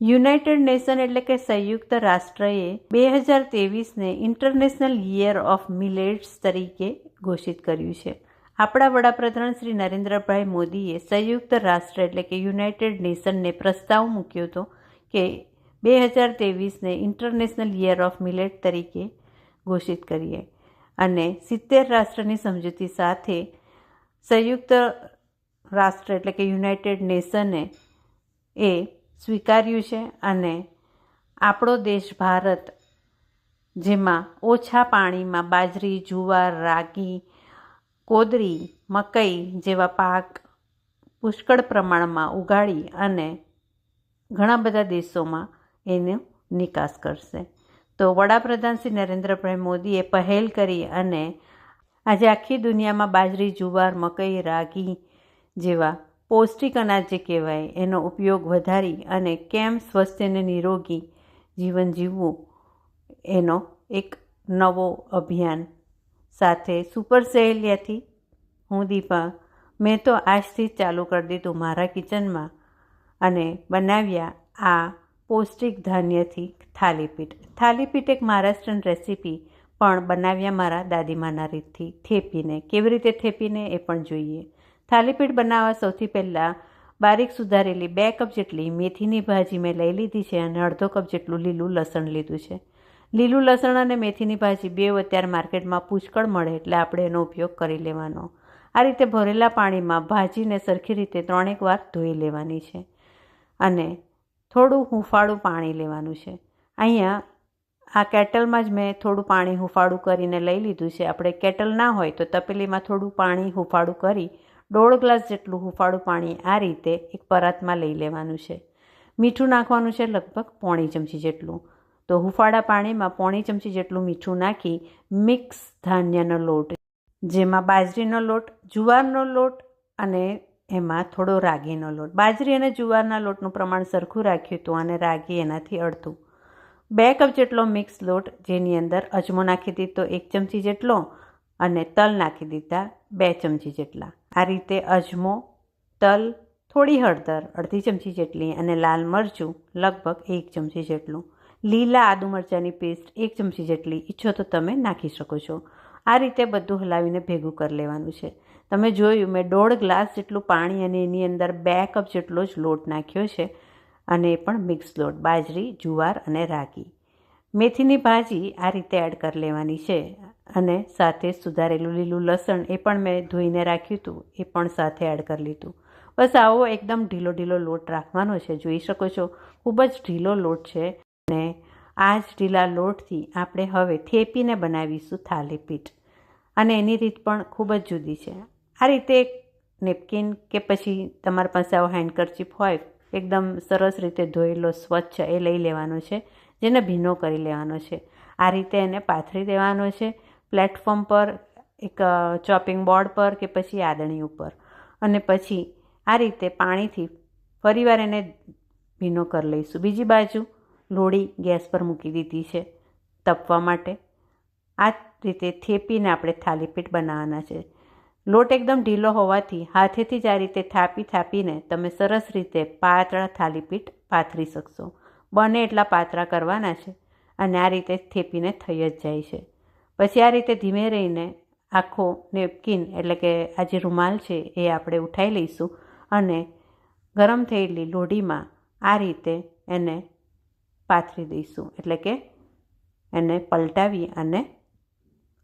United nation એટલે કે સંયુક્ત રાષ્ટ્રએ બે હજાર તેવીસને ઇન્ટરનેશનલ યર ઓફ મિલેટ્સ તરીકે ઘોષિત કર્યું છે. આપણા વડાપ્રધાન શ્રી નરેન્દ્રભાઈ મોદીએ સંયુક્ત રાષ્ટ્ર એટલે કે યુનાઇટેડ નેશનને પ્રસ્તાવ મૂક્યો હતો કે બે હજાર તેવીસને ઇન્ટરનેશનલ યર ઓફ મિલેટ તરીકે ઘોષિત કરીએ અને સિત્તેર રાષ્ટ્રની સમજૂતી સાથે સંયુક્ત રાષ્ટ્ર એટલે કે યુનાઇટેડ નેશને એ સ્વીકાર્યું છે અને આપણો દેશ ભારત, જેમાં ઓછા પાણીમાં બાજરી, જુવાર, રાગી, કોદરી, મકઈ જેવા પાક પુષ્કળ પ્રમાણમાં ઉગાડી અને ઘણા બધા દેશોમાં એનો નિકાસ કરશે. તો વડાપ્રધાન શ્રી નરેન્દ્રભાઈ મોદીએ પહેલ કરી અને આજે આખી દુનિયામાં બાજરી, જુવાર, મકઈ, રાગી જેવા પૌષ્ટિક અનાજ જે કહેવાય, એનો ઉપયોગ વધારી અને કેમ સ્વસ્થ અને નિરોગી જીવન જીવવું, એનો એક નવો અભિયાન સાથે સુપર સહેલિયાથી હું દીપા, મેં તો આજથી ચાલુ કરી દીધું મારા કિચનમાં અને બનાવ્યા આ પૌષ્ટિક ધાન્યથી થાલીપીઠ. થાલીપીઠ એક મહારાષ્ટ્રન રેસીપી પણ બનાવ્યા મારા દાદીમાના રીતથી. થેપીને, કેવી રીતે થેપીને એ પણ જોઈએ. થાલીપીઠ બનાવવા સૌથી પહેલાં બારીક સુધારેલી બે કપ જેટલી મેથીની ભાજી મેં લઈ લીધી છે અને અડધો કપ જેટલું લીલું લસણ લીધું છે. લીલું લસણ અને મેથીની ભાજી બે અત્યારે માર્કેટમાં પુષ્કળ મળે એટલે આપણે એનો ઉપયોગ કરી લેવાનો. આ રીતે ભરેલા પાણીમાં ભાજીને સરખી રીતે ત્રણેક વાર ધોઈ લેવાની છે. અને થોડું હુંફાળું પાણી લેવાનું છે. અહીંયા આ કેટલમાં જ મેં થોડું પાણી હુંફાળું કરીને લઈ લીધું છે. આપણે કેટલ ના હોય તો તપેલીમાં થોડું પાણી હુંફાળું કરી દોઢ ગ્લાસ જેટલું હુંફાળું પાણી આ રીતે એક પરાતમાં લઈ લેવાનું છે. મીઠું નાખવાનું છે લગભગ પોણી ચમચી જેટલું. તો હુંફાળા પાણીમાં પોણી ચમચી જેટલું મીઠું નાખી મિક્સ ધાન્યનો લોટ, જેમાં બાજરીનો લોટ, જુવારનો લોટ અને એમાં થોડો રાગીનો લોટ. બાજરી અને જુવારના લોટનું પ્રમાણ સરખું રાખ્યું હતું અને રાગી એનાથી અડધું. બે કપ જેટલો મિક્સ લોટ જેની અંદર અજમો નાખી દીધો એક ચમચી જેટલો અને તલ નાખી દીધા બે ચમચી જેટલા. આ રીતે અજમો, તલ, થોડી હળદર, અડધી ચમચી જેટલી અને લાલ મરચું લગભગ એક ચમચી જેટલું. લીલા આદુ મરચાંની પેસ્ટ એક ચમચી જેટલી ઈચ્છો તો તમે નાખી શકો છો. આ રીતે બધું હલાવીને ભેગું કરી લેવાનું છે. તમે જોયું, મેં દોઢ ગ્લાસ જેટલું પાણી અને એની અંદર બે કપ જેટલો જ લોટ નાખ્યો છે અને એ પણ મિક્સ લોટ, બાજરી, જુવાર અને રાગી. મેથીની ભાજી આ રીતે એડ કરી લેવાની છે. અને સાથે સુધારેલું લીલું લસણ એ પણ મેં ધોઈને રાખ્યું હતું, એ પણ સાથે એડ કરી લીધું. બસ આવો એકદમ ઢીલો ઢીલો લોટ રાખવાનો છે, જોઈ શકો છો. ખૂબ જ ઢીલો લોટ છે અને આ જ ઢીલા લોટથી આપણે હવે થેપીને બનાવીશું થાલીપીઠ અને એની રીત પણ ખૂબ જ જુદી છે. આ રીતે નેપકિન કે પછી તમારી પાસે આવો હેન્ડકરચીપ હોય, એકદમ સરસ રીતે ધોયેલો સ્વચ્છ એ લઈ લેવાનો છે, જેને ભીનો કરી લેવાનો છે. આ રીતે એને પાથરી દેવાનો છે. પ્લેટફોર્મ પર, એક ચોપિંગ બોર્ડ પર કે પછી આદણી ઉપર. અને પછી આ રીતે પાણીથી ફરીવાર એને ભીનો કરી લઈશું. બીજી બાજુ લોડી ગેસ પર મૂકી દીધી છે તપવા માટે. આ રીતે થેપીને આપણે થાલીપીઠ બનાવવાના છે. લોટ એકદમ ઢીલો હોવાથી હાથેથી જ આ રીતે થાપી થાપીને તમે સરસ રીતે પાતળા થાલીપીઠ પાથરી શકશો. બને એટલા પાતળા કરવાના છે અને આ રીતે થેપીને થઈ જ જાય છે. પછી આ રીતે ધીમે રહીને આખો નેપકિન એટલે કે આ જે રૂમાલ છે એ આપણે ઉઠાવી લઈશું અને ગરમ થયેલી લોઢીમાં આ રીતે એને પાથરી દઈશું. એટલે કે એને પલટાવી અને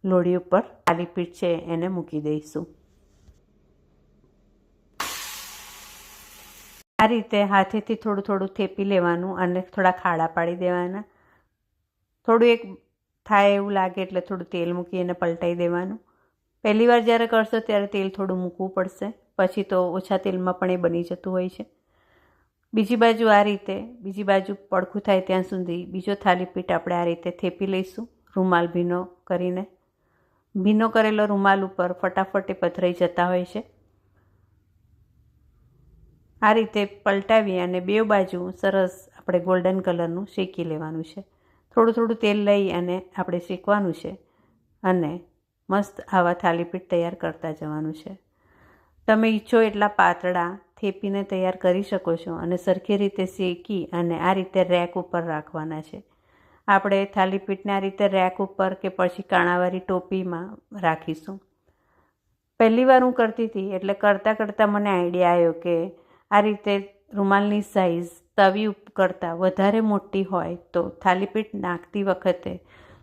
લોઢી ઉપર થાલીપીઠ છે એને મૂકી દઈશું. આ રીતે હાથેથી થોડું થોડું થેપી લેવાનું અને થોડા ખાડા પાડી દેવાના. થોડું એક થાય એવું લાગે એટલે થોડું તેલ મૂકી એને પલટાઈ દેવાનું. પહેલી વાર જ્યારે કરશો ત્યારે તેલ થોડું મૂકવું પડશે. પછી તો ઓછા તેલમાં પણ એ બની જતું હોય છે. બીજી બાજુ આ રીતે, બીજી બાજુ પડખું થાય ત્યાં સુધી બીજો થાલીપીઠ આપણે આ રીતે થેપી લઈશું, રૂમાલ ભીનો કરીને. ભીનો કરેલો રૂમાલ ઉપર ફટાફટ એ પથરાઈ જતા હોય છે. આ રીતે પલટાવી અને બે બાજુ સરસ આપણે ગોલ્ડન કલરનું શેકી લેવાનું છે. થોડું થોડું તેલ લઈ અને આપણે શેકવાનું છે અને મસ્ત આવા થાલીપીઠ તૈયાર કરતા જવાનું છે. તમે ઈચ્છો એટલા પાતળા થેપીને તૈયાર કરી શકો છો અને સરખી રીતે શેકી અને આ રીતે રેક ઉપર રાખવાના છે. આપણે થાલીપીઠને આ રીતે રેક ઉપર કે પછી કાણાવાળી ટોપીમાં રાખીશું. પહેલી વાર હું કરતી હતી એટલે કરતાં કરતાં મને આઈડિયા આવ્યો કે આ રીતે રૂમાલની સાઇઝ તવી કરતાં વધારે મોટી હોય તો થાલીપીઠ નાખતી વખતે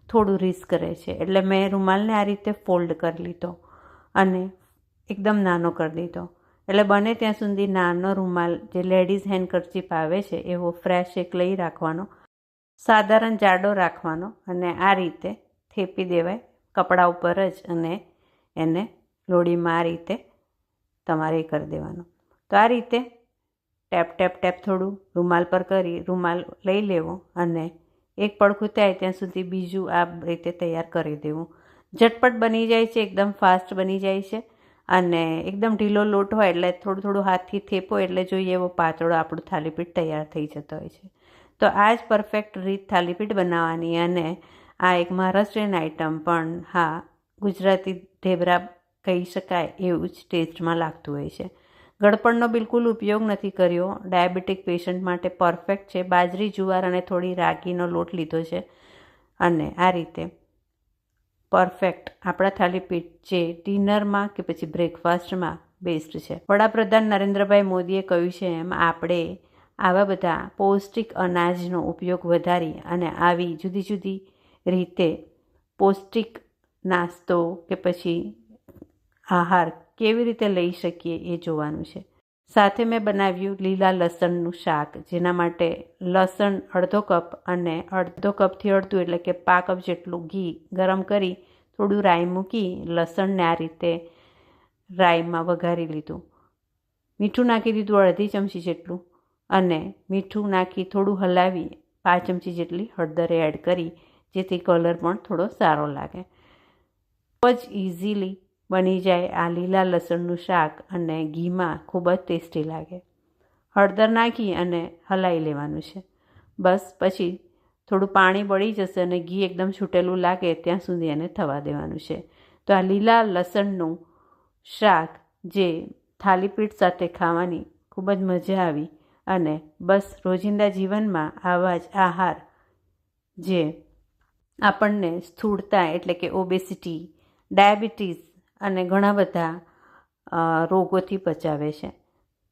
થોડું રિસ્ક રહે છે. એટલે મેં રૂમાલને આ રીતે ફોલ્ડ કરી લીધો અને એકદમ નાનો કરી દીધો. એટલે બને ત્યાં સુધી નાનો રૂમાલ, જે લેડીઝ હેન્ડ કરચીપ આવે છે, એવો ફ્રેશ એક લઈ રાખવાનો, સાધારણ જાડો રાખવાનો અને આ રીતે થેપી દેવાય કપડા ઉપર જ અને એને લોડીમાં આ રીતે તમારે કરી દેવાનું. તો આ રીતે ટેપ ટેપ ટેપ થોડું રૂમાલ પર કરી રૂમાલ લઈ લેવો અને એક પડખું થાય ત્યાં સુધી બીજું આ રીતે તૈયાર કરી દેવું. ઝટપટ બની જાય છે, એકદમ ફાસ્ટ બની જાય છે અને એકદમ ઢીલો લોટ હોય એટલે થોડું થોડું હાથથી થેપો એટલે જોઈએ એવો પાતળો આપણું થાલીપીઠ તૈયાર થઈ જતો હોય છે. તો આ જ પરફેક્ટ રીત થાલીપીઠ બનાવવાની અને આ એક મહારાષ્ટ્રીયન આઇટમ પણ હા, ગુજરાતી ઢેબરા કહી શકાય એવું જ ટેસ્ટમાં લાગતું હોય છે. ગળપણનો બિલકુલ ઉપયોગ નથી કર્યો. ડાયાબિટીક પેશન્ટ માટે પરફેક્ટ છે. બાજરી, જુવાર અને થોડી રાગીનો લોટ લીધો છે. અને આ રીતે પરફેક્ટ આપણા થાલીપીઠ જે ડિનરમાં કે પછી બ્રેકફાસ્ટમાં બેસ્ટ છે. વડાપ્રધાન નરેન્દ્રભાઈ મોદીએ કહ્યું છે એમ, આપણે આવા બધા પૌષ્ટિક અનાજનો ઉપયોગ વધારી અને આવી જુદી જુદી રીતે પૌષ્ટિક નાસ્તો કે પછી આહાર કેવી રીતે લઈ શકીએ એ જોવાનું છે. સાથે મેં બનાવ્યું લીલા લસણનું શાક, જેના માટે લસણ અડધો કપ અને અડધો કપથી અડધું, એટલે કે પા કપ જેટલું ઘી ગરમ કરી થોડું રાઈ મૂકી લસણને આ રીતે રાઈમાં વઘારી લીધું. મીઠું નાખી દીધું અડધી ચમચી જેટલું અને મીઠું નાખી થોડું હલાવી પાંચ ચમચી જેટલી હળદર એડ કરી, જેથી કલર પણ થોડો સારો લાગે. ખૂબ જ ઇઝીલી બની જાય આ લીલા લસણનું શાક અને ઘીમાં ખૂબ જ ટેસ્ટી લાગે. હળદર નાખી અને હલાવી લેવાનું છે. બસ પછી થોડું પાણી બળી જશે અને ઘી એકદમ છૂટેલું લાગે ત્યાં સુધી એને થવા દેવાનું છે. તો આ લીલા લસણનું શાક જે થાલીપીઠ સાથે ખાવાની ખૂબ જ મજા આવી અને બસ રોજિંદા જીવનમાં આવા જ આહાર જે આપણને સ્થૂળતા એટલે કે ઓબેસિટી ડાયાબિટીસ અને ઘણા બધા રોગોથી બચાવે છે.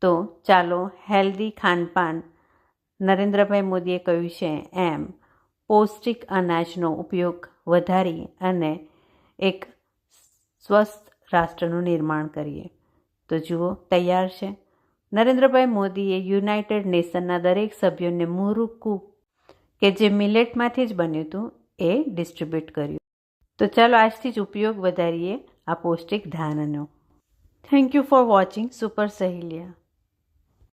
તો ચાલો હેલ્ધી ખાનપાન નરેન્દ્રભાઈ મોદીએ કહ્યું છે એમ, પૌષ્ટિક અનાજનો ઉપયોગ વધારી અને એક સ્વસ્થ રાષ્ટ્રનું નિર્માણ કરીએ. તો જુઓ, તૈયાર છે. નરેન્દ્રભાઈ મોદીએ યુનાઇટેડ નેશનના દરેક સભ્યોને મુરુક્કુ, કે જે મિલેટમાંથી જ બન્યું હતું, એ ડિસ્ટ્રીબ્યુટ કર્યું. તો ચાલો આજથી જ ઉપયોગ વધારીએ. આ પૌષ્ટિક ધાનનો. Thank you for watching super Saheliya